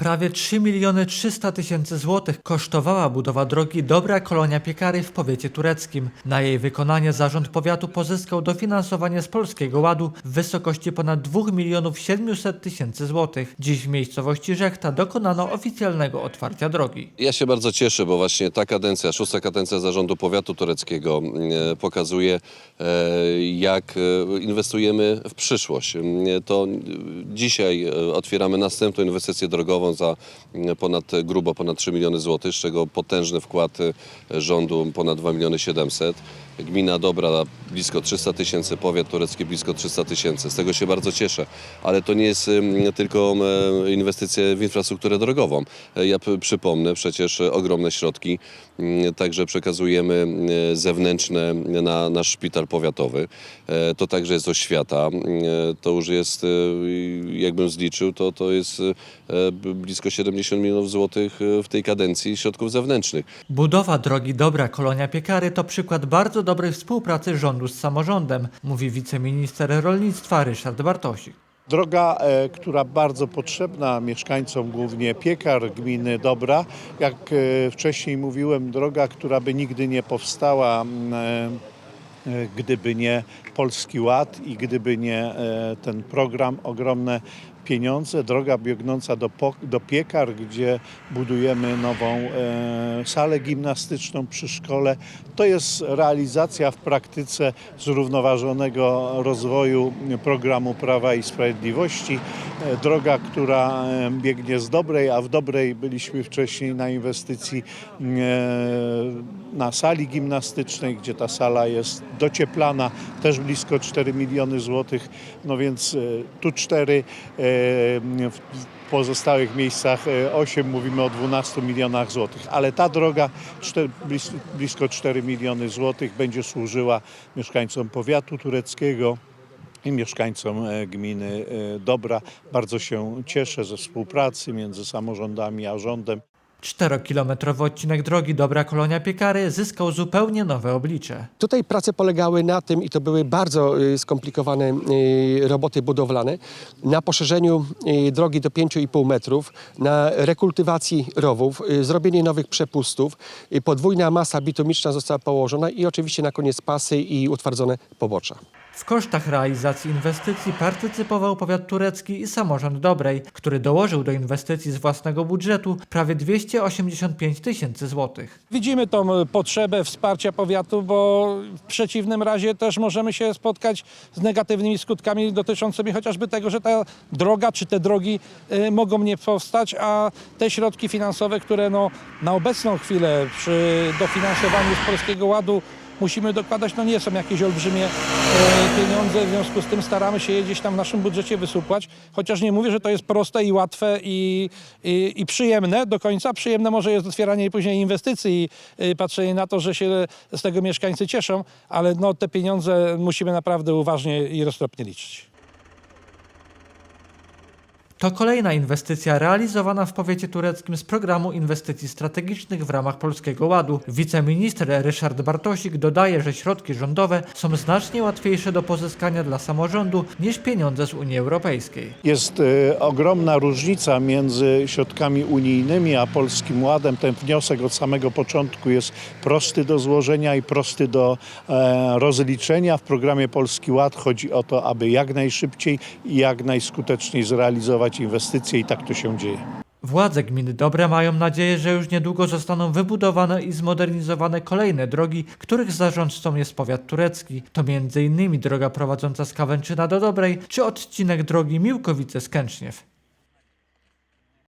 Prawie 3 miliony 300 tysięcy złotych kosztowała budowa drogi Dobra Kolonia Piekary w powiecie tureckim. Na jej wykonanie zarząd powiatu pozyskał dofinansowanie z Polskiego Ładu w wysokości ponad 2 milionów 700 tysięcy złotych. Dziś w miejscowości Żechta dokonano oficjalnego otwarcia drogi. Ja się bardzo cieszę, bo właśnie ta kadencja, szósta kadencja zarządu powiatu tureckiego e, pokazuje, e, jak e, inwestujemy w przyszłość. To dzisiaj otwieramy następną inwestycję drogową za e, ponad, grubo ponad 3 miliony złotych, z czego potężny wkład e, rządu ponad 2 miliony 700. Gmina Dobra blisko 300 tysięcy, powiat turecki blisko 300 tysięcy. Z tego się bardzo cieszę, ale to nie jest em, tylko em, inwestycje w infrastrukturę drogową. E, Ja przypomnę przecież e, ogromne środki, mm, także przekazujemy e, zewnętrzne na nasz szpital powiatowy. E, To także jest oświata. Mm, e, To już jest, e, jakbym zliczył, to, to jest e, blisko 70 milionów złotych e, w tej kadencji środków zewnętrznych. Budowa drogi Dobra Kolonia Piekary to przykład bardzo dobrej współpracy rządu z samorządem, mówi wiceminister rolnictwa Ryszard Bartosik. Droga, e, która bardzo potrzebna mieszkańcom głównie Piekar, gminy Dobra. Jak e, wcześniej mówiłem, droga, która by nigdy nie powstała, gdyby nie Polski Ład i gdyby nie ten program, ogromne pieniądze. Droga biegnąca do, do Piekar, gdzie budujemy nową e, salę gimnastyczną przy szkole. To jest realizacja w praktyce zrównoważonego rozwoju programu Prawa i Sprawiedliwości. E, Droga, która e, biegnie z dobrej, a w dobrej byliśmy wcześniej na inwestycji e, na sali gimnastycznej, gdzie ta sala jest docieplana, też blisko 4 miliony złotych. No więc e, tu 4, w w pozostałych miejscach 8, mówimy o 12 milionach złotych. Ale ta droga blisko 4 miliony złotych będzie służyła mieszkańcom powiatu tureckiego i mieszkańcom e, gminy e, Dobra. Bardzo się cieszę ze współpracy między samorządami a rządem. Czterokilometrowy odcinek drogi Dobra Kolonia Piekary zyskał zupełnie nowe oblicze. Tutaj prace polegały na tym, i to były bardzo y, skomplikowane y, roboty budowlane, na poszerzeniu y, drogi do 5,5 metrów, na rekultywacji rowów, zrobienie nowych przepustów, podwójna masa bitumiczna została położona i oczywiście na koniec pasy i utwardzone pobocza. W kosztach realizacji inwestycji partycypował powiat turecki i samorząd Dobrej, który dołożył do inwestycji z własnego budżetu prawie 285 tysięcy złotych. Widzimy tą e, potrzebę wsparcia powiatu, bo w przeciwnym razie też możemy się spotkać z negatywnymi skutkami dotyczącymi chociażby tego, że ta droga czy te drogi e, mogą nie powstać, a te środki finansowe, które no, na obecną chwilę przy dofinansowaniu z Polskiego Ładu musimy dokładać, no nie są jakieś olbrzymie e, pieniądze, w związku z tym staramy się je gdzieś tam w naszym budżecie wysupłać, chociaż nie mówię, że to jest proste i łatwe i, i, i przyjemne do końca. Przyjemne może jest otwieranie później inwestycji i patrzenie na to, że się z tego mieszkańcy cieszą, ale no, te pieniądze musimy naprawdę uważnie i roztropnie liczyć. To kolejna inwestycja realizowana w powiecie tureckim z programu inwestycji strategicznych w ramach Polskiego Ładu. Wiceminister Ryszard Bartosik dodaje, że środki rządowe są znacznie łatwiejsze do pozyskania dla samorządu niż pieniądze z Unii Europejskiej. Jest e, ogromna różnica między środkami unijnymi a Polskim Ładem. Ten wniosek od samego początku jest prosty do złożenia i prosty do e, rozliczenia. W programie Polski Ład chodzi o to, aby jak najszybciej i jak najskuteczniej zrealizować inwestycje i tak to się dzieje. Władze gminy Dobre mają nadzieję, że już niedługo zostaną wybudowane i zmodernizowane kolejne drogi, których zarządcą jest powiat turecki. To m.in. droga prowadząca z Kawęczyna do Dobrej, czy odcinek drogi Miłkowice-Skęczniew.